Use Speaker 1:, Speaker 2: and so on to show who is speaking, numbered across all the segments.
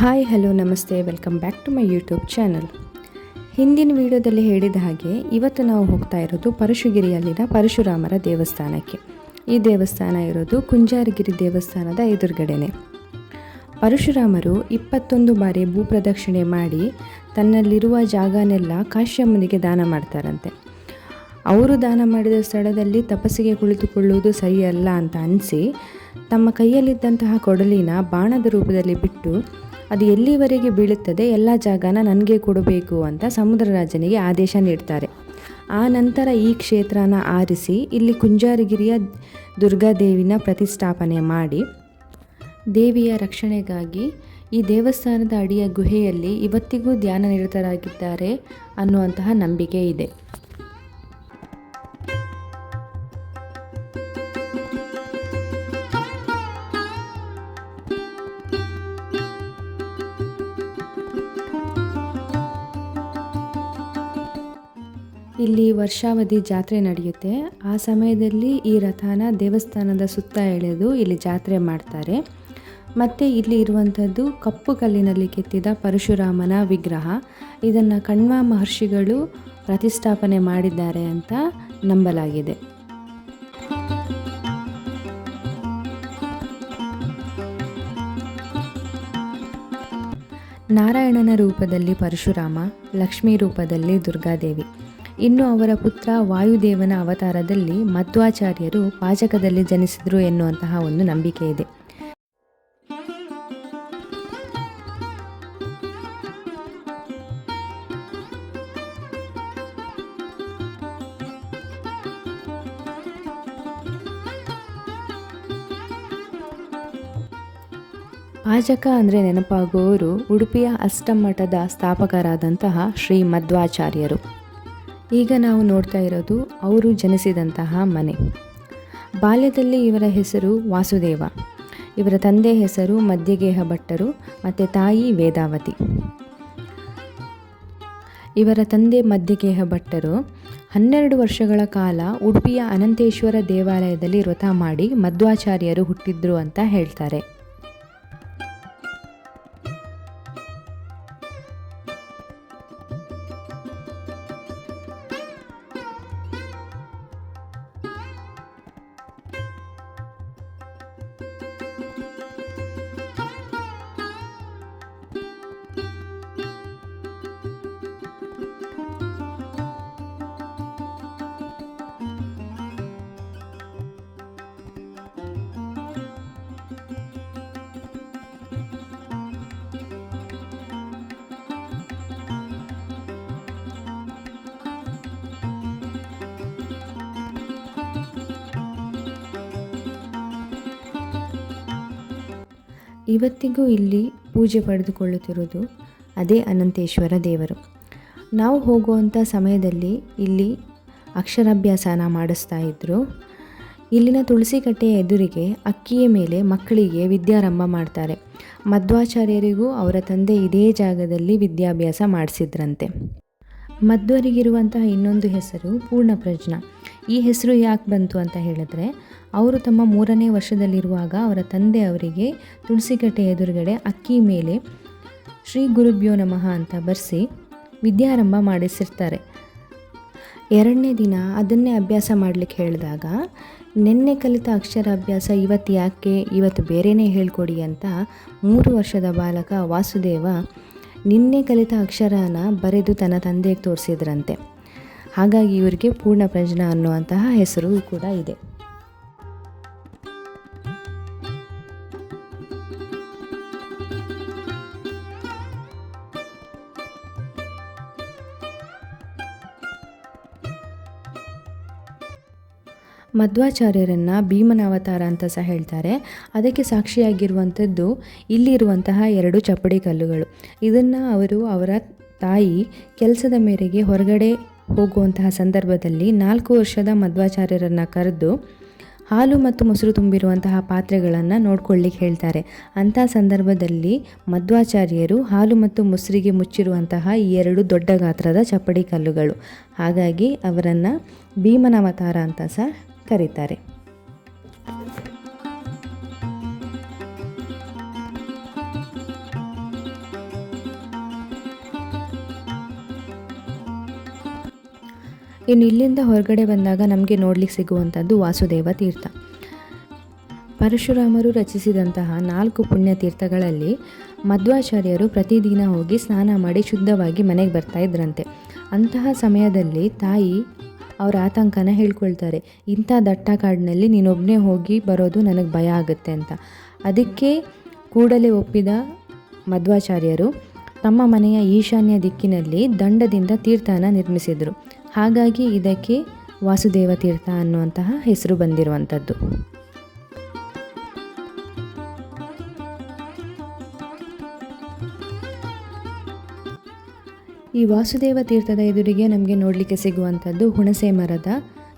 Speaker 1: Hi, hello, namaste, welcome back to my YouTube channel. ಹಿಂದಿನ ವಿಡಿಯೋದಲ್ಲಿ ಹೇಳಿದ ಹಾಗೆ, ಇವತ್ತು ನಾವು ಹೋಗ್ತಾ ಇರೋದು ಪರಶುಗಿರಿಯಲ್ಲಿನ ಪರಶುರಾಮರ ದೇವಸ್ಥಾನಕ್ಕೆ. ಈ ದೇವಸ್ಥಾನ ಇರೋದು ಕುಂಜಾರಗಿರಿ ದೇವಸ್ಥಾನದ ಎದುರುಗಡೆನೆ. ಪರಶುರಾಮರು ಇಪ್ಪತ್ತೊಂದು ಬಾರಿ ಭೂಪ್ರದಕ್ಷಿಣೆ ಮಾಡಿ ತನ್ನಲ್ಲಿರುವ ಜಾಗನೆಲ್ಲ ಕಾಶ್ಯಮ್ಮನಿಗೆ ದಾನ ಮಾಡ್ತಾರಂತೆ. ಅವರು ದಾನ ಮಾಡಿದ ಸ್ಥಳದಲ್ಲಿ ತಪಸ್ಸಿಗೆ ಕುಳಿತುಕೊಳ್ಳುವುದು ಸರಿಯಲ್ಲ ಅಂತ ಅನಿಸಿ, ತಮ್ಮ ಕೈಯಲ್ಲಿದ್ದಂತಹ ಕೊಡಲಿನ ಬಾಣದ ರೂಪದಲ್ಲಿ ಬಿಟ್ಟು ಅದು ಎಲ್ಲಿವರೆಗೆ ಬೀಳುತ್ತದೆ, ಎಲ್ಲ ಜಾಗನ ನನಗೆ ಕೊಡಬೇಕು ಅಂತ ಸಮುದ್ರ ರಾಜನಿಗೆ ಆದೇಶ ನೀಡ್ತಾರೆ. ಆ ನಂತರ ಈ ಕ್ಷೇತ್ರನ ಆರಿಸಿ ಇಲ್ಲಿ ಕುಂಜಾರಗಿರಿಯ ದುರ್ಗಾದೇವಿನ ಪ್ರತಿಷ್ಠಾಪನೆ ಮಾಡಿ, ದೇವಿಯ ರಕ್ಷಣೆಗಾಗಿ ಈ ದೇವಸ್ಥಾನದ ಅಡಿಯ ಗುಹೆಯಲ್ಲಿ ಇವತ್ತಿಗೂ ಧ್ಯಾನ ನಿರತರಾಗಿದ್ದಾರೆ ಅನ್ನುವಂತಹ ನಂಬಿಕೆ ಇದೆ. ವರ್ಷಾವಧಿ ಜಾತ್ರೆ ನಡೆಯುತ್ತೆ. ಆ ಸಮಯದಲ್ಲಿ ಈ ರಥನ ದೇವಸ್ಥಾನದ ಸುತ್ತ ಎಳೆದು ಇಲ್ಲಿ ಜಾತ್ರೆ ಮಾಡ್ತಾರೆ. ಮತ್ತು ಇಲ್ಲಿ ಇರುವಂಥದ್ದು ಕಪ್ಪು ಕಲ್ಲಿನಲ್ಲಿ ಕೆತ್ತಿದ ಪರಶುರಾಮನ ವಿಗ್ರಹ. ಇದನ್ನು ಕಣ್ವ ಮಹರ್ಷಿಗಳು ಪ್ರತಿಷ್ಠಾಪನೆ ಮಾಡಿದ್ದಾರೆ ಅಂತ ನಂಬಲಾಗಿದೆ. ನಾರಾಯಣನ ರೂಪದಲ್ಲಿ ಪರಶುರಾಮ, ಲಕ್ಷ್ಮೀ ರೂಪದಲ್ಲಿ ದುರ್ಗಾದೇವಿ. ಇನ್ನು ಅವರ ಪುತ್ರ ವಾಯುದೇವನ ಅವತಾರದಲ್ಲಿ ಮಧ್ವಾಚಾರ್ಯರು ಪಾಚಕದಲ್ಲಿ ಜನಿಸಿದರು ಎನ್ನುವಂತಹ ಒಂದು ನಂಬಿಕೆ ಇದೆ. ಪಾಜಕ ಅಂದರೆ ನೆನಪಾಗುವವರು ಉಡುಪಿಯ ಅಷ್ಟಮಠದ ಸ್ಥಾಪಕರಾದಂತಹ ಶ್ರೀ ಮಧ್ವಾಚಾರ್ಯರು. ಈಗ ನಾವು ನೋಡ್ತಾ ಇರೋದು ಅವರು ಜನಿಸಿದಂತಹ ಮನೆ. ಬಾಲ್ಯದಲ್ಲಿ ಇವರ ಹೆಸರು ವಾಸುದೇವ. ಇವರ ತಂದೆ ಹೆಸರು ಮಧ್ಯಗೇಹ ಭಟ್ಟರು, ಮತ್ತು ತಾಯಿ ವೇದಾವತಿ. ಇವರ ತಂದೆ ಮಧ್ಯಗೇಹ ಭಟ್ಟರು ಹನ್ನೆರಡು ವರ್ಷಗಳ ಕಾಲ ಉಡುಪಿಯ ಅನಂತೇಶ್ವರ ದೇವಾಲಯದಲ್ಲಿ ವ್ರತ ಮಾಡಿ ಮಧ್ವಾಚಾರ್ಯರು ಹುಟ್ಟಿದ್ರು ಅಂತ ಹೇಳ್ತಾರೆ. ಇವತ್ತಿಗೂ ಇಲ್ಲಿ ಪೂಜೆ ಪಡೆದುಕೊಳ್ಳುತ್ತಿರುವುದು ಅದೇ ಅನಂತೇಶ್ವರ ದೇವರು. ನಾವು ಹೋಗುವಂಥ ಸಮಯದಲ್ಲಿ ಇಲ್ಲಿ ಅಕ್ಷರಾಭ್ಯಾಸನ ಮಾಡಿಸ್ತಾ ಇದ್ದರು ಇಲ್ಲಿನ ತುಳಸಿ ಕಟ್ಟೆಯ ಎದುರಿಗೆ ಅಕ್ಕಿಯ ಮೇಲೆ ಮಕ್ಕಳಿಗೆ ವಿದ್ಯಾರಂಭ ಮಾಡ್ತಾರೆ. ಮಧ್ವಾಚಾರ್ಯರಿಗೂ ಅವರ ತಂದೆ ಇದೇ ಜಾಗದಲ್ಲಿ ವಿದ್ಯಾಭ್ಯಾಸ ಮಾಡಿಸಿದ್ರಂತೆ. ಮಧ್ವರಿಗಿರುವಂತಹ ಇನ್ನೊಂದು ಹೆಸರು ಪೂರ್ಣಪ್ರಜ್ಞ. ಈ ಹೆಸರು ಯಾಕೆ ಬಂತು ಅಂತ ಹೇಳಿದ್ರೆ, ಅವರು ತಮ್ಮ ಮೂರನೇ ವರ್ಷದಲ್ಲಿರುವಾಗ ಅವರ ತಂದೆ ಅವರಿಗೆ ತುಳಸಿಕಟ್ಟೆ ಎದುರುಗಡೆ ಅಕ್ಕಿ ಮೇಲೆ ಶ್ರೀ ಗುರುಭ್ಯೋ ನಮಃ ಅಂತ ಬರೆಸಿ ವಿದ್ಯಾರಂಭ ಮಾಡಿಸಿರ್ತಾರೆ. ಎರಡನೇ ದಿನ ಅದನ್ನೇ ಅಭ್ಯಾಸ ಮಾಡಲಿಕ್ಕೆ ಹೇಳಿದಾಗ, ನಿನ್ನೆ ಕಲಿತ ಅಕ್ಷರಾಭ್ಯಾಸ ಇವತ್ತು ಯಾಕೆ? ಇವತ್ತು ಬೇರೆಯೇ ಹೇಳ್ಕೊಡಿ ಅಂತ ಮೂರು ವರ್ಷದ ಬಾಲಕ ವಾಸುದೇವ ನಿನ್ನೆ ಕಲಿತ ಅಕ್ಷರನ ಬರೆದು ತನ್ನ ತಂದೆಗೆ ತೋರಿಸಿದ್ರಂತೆ. ಹಾಗಾಗಿ ಇವರಿಗೆ ಪೂರ್ಣ ಪ್ರಜ್ಞಾ ಅನ್ನುವಂತಹ ಹೆಸರು ಕೂಡ ಇದೆ. ಮಧ್ವಾಚಾರ್ಯರನ್ನು ಭೀಮನ ಅವತಾರ ಅಂತ ಸಹ ಹೇಳ್ತಾರೆ. ಅದಕ್ಕೆ ಸಾಕ್ಷಿಯಾಗಿರುವಂಥದ್ದು ಇಲ್ಲಿರುವಂತಹ ಎರಡು ಚಪ್ಪಡಿ ಕಲ್ಲುಗಳು. ಇದನ್ನು ಅವರು ಅವರ ತಾಯಿ ಕೆಲಸದ ಮೇರೆಗೆ ಹೊರಗಡೆ ಹೋಗುವಂತಹ ಸಂದರ್ಭದಲ್ಲಿ ನಾಲ್ಕು ವರ್ಷದ ಮಧ್ವಾಚಾರ್ಯರನ್ನು ಕರೆದು ಹಾಲು ಮತ್ತು ಮೊಸರು ತುಂಬಿರುವಂತಹ ಪಾತ್ರೆಗಳನ್ನು ನೋಡ್ಕೊಳ್ಳಿಕ್ಕೆ ಹೇಳ್ತಾರೆ. ಅಂಥ ಸಂದರ್ಭದಲ್ಲಿ ಮಧ್ವಾಚಾರ್ಯರು ಹಾಲು ಮತ್ತು ಮೊಸರಿಗೆ ಮುಚ್ಚಿರುವಂತಹ ಈ ಎರಡು ದೊಡ್ಡ ಗಾತ್ರದ ಚಪ್ಪಡಿ ಕಲ್ಲುಗಳು. ಹಾಗಾಗಿ ಅವರನ್ನು ಭೀಮನವತಾರ ಅಂತ ಸಹ ಕರೀತಾರೆ. ಇನ್ನು ಇಲ್ಲಿಂದ ಹೊರಗಡೆ ಬಂದಾಗ ನಮಗೆ ನೋಡಲಿಕ್ಕೆ ಸಿಗುವಂಥದ್ದು ವಾಸುದೇವ ತೀರ್ಥ. ಪರಶುರಾಮರು ರಚಿಸಿದಂತಹ ನಾಲ್ಕು ಪುಣ್ಯ ತೀರ್ಥಗಳಲ್ಲಿ ಮಧ್ವಾಚಾರ್ಯರು ಪ್ರತಿದಿನ ಹೋಗಿ ಸ್ನಾನ ಮಾಡಿ ಶುದ್ಧವಾಗಿ ಮನೆಗೆ ಬರ್ತಾ ಇದ್ರಂತೆ. ಅಂತಹ ಸಮಯದಲ್ಲಿ ತಾಯಿ ಅವರ ಆತಂಕನ ಹೇಳ್ಕೊಳ್ತಾರೆ. ಇಂಥ ದಟ್ಟ ಕಾಡಿನಲ್ಲಿ ನೀನೊಬ್ಬನೇ ಹೋಗಿ ಬರೋದು ನನಗೆ ಭಯ ಆಗುತ್ತೆ ಅಂತ. ಅದಕ್ಕೆ ಕೂಡಲೇ ಒಪ್ಪಿದ ಮಧ್ವಾಚಾರ್ಯರು ತಮ್ಮ ಮನೆಯ ಈಶಾನ್ಯ ದಿಕ್ಕಿನಲ್ಲಿ ದಂಡದಿಂದ ತೀರ್ಥನ ನಿರ್ಮಿಸಿದರು. ಹಾಗಾಗಿ ಇದಕ್ಕೆ ವಾಸುದೇವ ತೀರ್ಥ ಅನ್ನುವಂತಹ ಹೆಸರು ಬಂದಿರುವಂಥದ್ದು. ಈ ವಾಸುದೇವ ತೀರ್ಥದ ಎದುರಿಗೆ ನಮಗೆ ನೋಡಲಿಕ್ಕೆ ಸಿಗುವಂಥದ್ದು ಹುಣಸೆ ಮರದ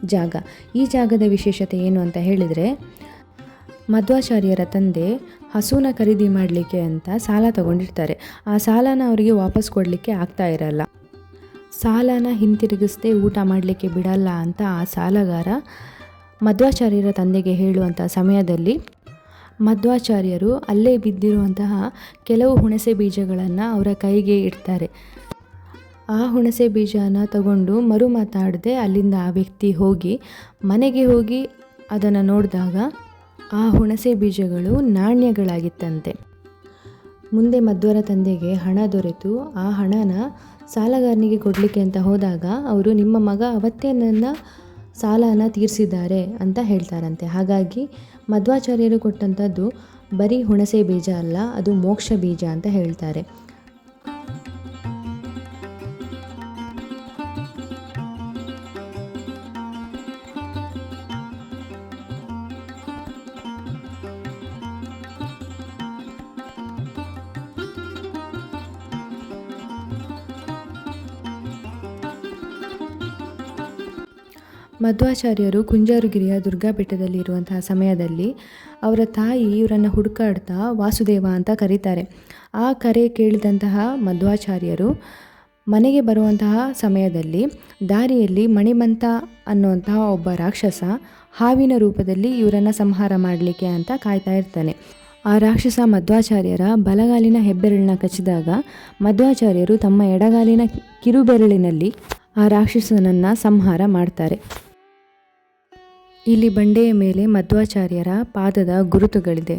Speaker 1: ಜಾಗ. ಈ ಜಾಗದ ವಿಶೇಷತೆ ಏನು ಅಂತ ಹೇಳಿದರೆ, ಮಧ್ವಾಚಾರ್ಯರ ತಂದೆ ಹಸುನ ಖರೀದಿ ಮಾಡಲಿಕ್ಕೆ ಅಂತ ಸಾಲ ತಗೊಂಡಿರ್ತಾರೆ. ಆ ಸಾಲನ ಅವರಿಗೆ ವಾಪಸ್ ಕೊಡಲಿಕ್ಕೆ ಆಗ್ತಾ ಇರಲ್ಲ. ಸಾಲನ ಹಿಂತಿರುಗಿಸದೆ ಊಟ ಮಾಡಲಿಕ್ಕೆ ಬಿಡಲ್ಲ ಅಂತ ಆ ಸಾಲಗಾರ ಮಧ್ವಾಚಾರ್ಯರ ತಂದೆಗೆ ಹೇಳುವಂಥ ಸಮಯದಲ್ಲಿ ಮಧ್ವಾಚಾರ್ಯರು ಅಲ್ಲೇ ಬಿದ್ದಿರುವಂತಹ ಕೆಲವು ಹುಣಸೆ ಬೀಜಗಳನ್ನು ಅವರ ಕೈಗೆ ಇಡ್ತಾರೆ. ಆ ಹುಣಸೆ ಬೀಜನ ತಗೊಂಡು ಮರು ಮಾತಾಡದೆ ಅಲ್ಲಿಂದ ಆ ವ್ಯಕ್ತಿ ಹೋಗಿ ಮನೆಗೆ ಹೋಗಿ ಅದನ್ನು ನೋಡಿದಾಗ ಆ ಹುಣಸೆ ಬೀಜಗಳು ನಾಣ್ಯಗಳಾಗಿತ್ತಂತೆ. ಮುಂದೆ ಮಧ್ವರ ತಂದೆಗೆ ಹಣ ದೊರೆತು. ಆ ಹಣನ ಸಾಲಗಾರನಿಗೆ ಕೊಡಲಿಕ್ಕೆ ಅಂತ ಹೋದಾಗ ಅವರು, ನಿಮ್ಮ ಮಗ ಅವತ್ತೇ ನನ್ನ ಸಾಲನ ತೀರಿಸಿದ್ದಾರೆ ಅಂತ ಹೇಳ್ತಾರಂತೆ. ಹಾಗಾಗಿ ಮಧ್ವಾಚಾರ್ಯರು ಕೊಟ್ಟಂಥದ್ದು ಬರೀ ಹುಣಸೆ ಬೀಜ ಅಲ್ಲ, ಅದು ಮೋಕ್ಷ ಬೀಜ ಅಂತ ಹೇಳ್ತಾರೆ. ಮಧ್ವಾಚಾರ್ಯರು ಕುಂಜಾರುಗಿರಿಯ ದುರ್ಗಾ ಬೆಟ್ಟದಲ್ಲಿ ಇರುವಂತಹ ಸಮಯದಲ್ಲಿ ಅವರ ತಾಯಿ ಇವರನ್ನು ಹುಡುಕಾಡ್ತಾ ವಾಸುದೇವ ಅಂತ ಕರೀತಾರೆ. ಆ ಕರೆ ಕೇಳಿದಂತಹ ಮಧ್ವಾಚಾರ್ಯರು ಮನೆಗೆ ಬರುವಂತಹ ಸಮಯದಲ್ಲಿ ದಾರಿಯಲ್ಲಿ ಮಣಿಮಂತ ಅನ್ನುವಂತಹ ಒಬ್ಬ ರಾಕ್ಷಸ ಹಾವಿನ ರೂಪದಲ್ಲಿ ಇವರನ್ನು ಸಂಹಾರ ಮಾಡಲಿಕ್ಕೆ ಅಂತ ಕಾಯ್ತಾ ಇರ್ತಾನೆ. ಆ ರಾಕ್ಷಸ ಮಧ್ವಾಚಾರ್ಯರ ಬಲಗಾಲಿನ ಹೆಬ್ಬೆರಳನ್ನ ಕಚ್ಚಿದಾಗ ಮಧ್ವಾಚಾರ್ಯರು ತಮ್ಮ ಎಡಗಾಲಿನ ಕಿರುಬೆರಳಿನಲ್ಲಿ ಆ ರಾಕ್ಷಸನನ್ನು ಸಂಹಾರ ಮಾಡ್ತಾರೆ. ಇಲ್ಲಿ ಬಂಡೆಯ ಮೇಲೆ ಮಧ್ವಾಚಾರ್ಯರ ಪಾದದ ಗುರುತುಗಳಿದೆ.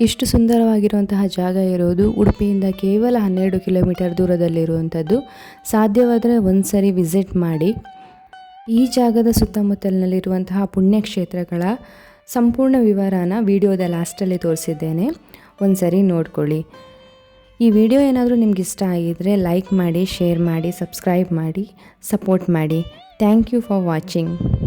Speaker 1: ಇಷ್ಟು ಸುಂದರವಾಗಿರುವಂತಹ ಜಾಗ ಇರೋದು ಉಡುಪಿಯಿಂದ ಕೇವಲ ಹನ್ನೆರಡು ಕಿಲೋಮೀಟರ್ ದೂರದಲ್ಲಿರುವಂಥದ್ದು. ಸಾಧ್ಯವಾದರೆ ಒಂದು ಸರಿ ವಿಸಿಟ್ ಮಾಡಿ. ಈ ಜಾಗದ ಸುತ್ತಮುತ್ತಲಿನಲ್ಲಿರುವಂತಹ ಪುಣ್ಯಕ್ಷೇತ್ರಗಳ ಸಂಪೂರ್ಣ ವಿವರನ ವಿಡಿಯೋದ ಲಾಸ್ಟಲ್ಲಿ ತೋರಿಸಿದ್ದೇನೆ. ಒಂದು ಸರಿ ನೋಡ್ಕೊಳ್ಳಿ. ಈ ವಿಡಿಯೋ ಏನಾದರೂ ನಿಮ್ಗೆ ಇಷ್ಟ ಆಗಿದ್ದರೆ ಲೈಕ್ ಮಾಡಿ, ಶೇರ್ ಮಾಡಿ, ಸಬ್ಸ್ಕ್ರೈಬ್ ಮಾಡಿ, ಸಪೋರ್ಟ್ ಮಾಡಿ. Thank you for watching.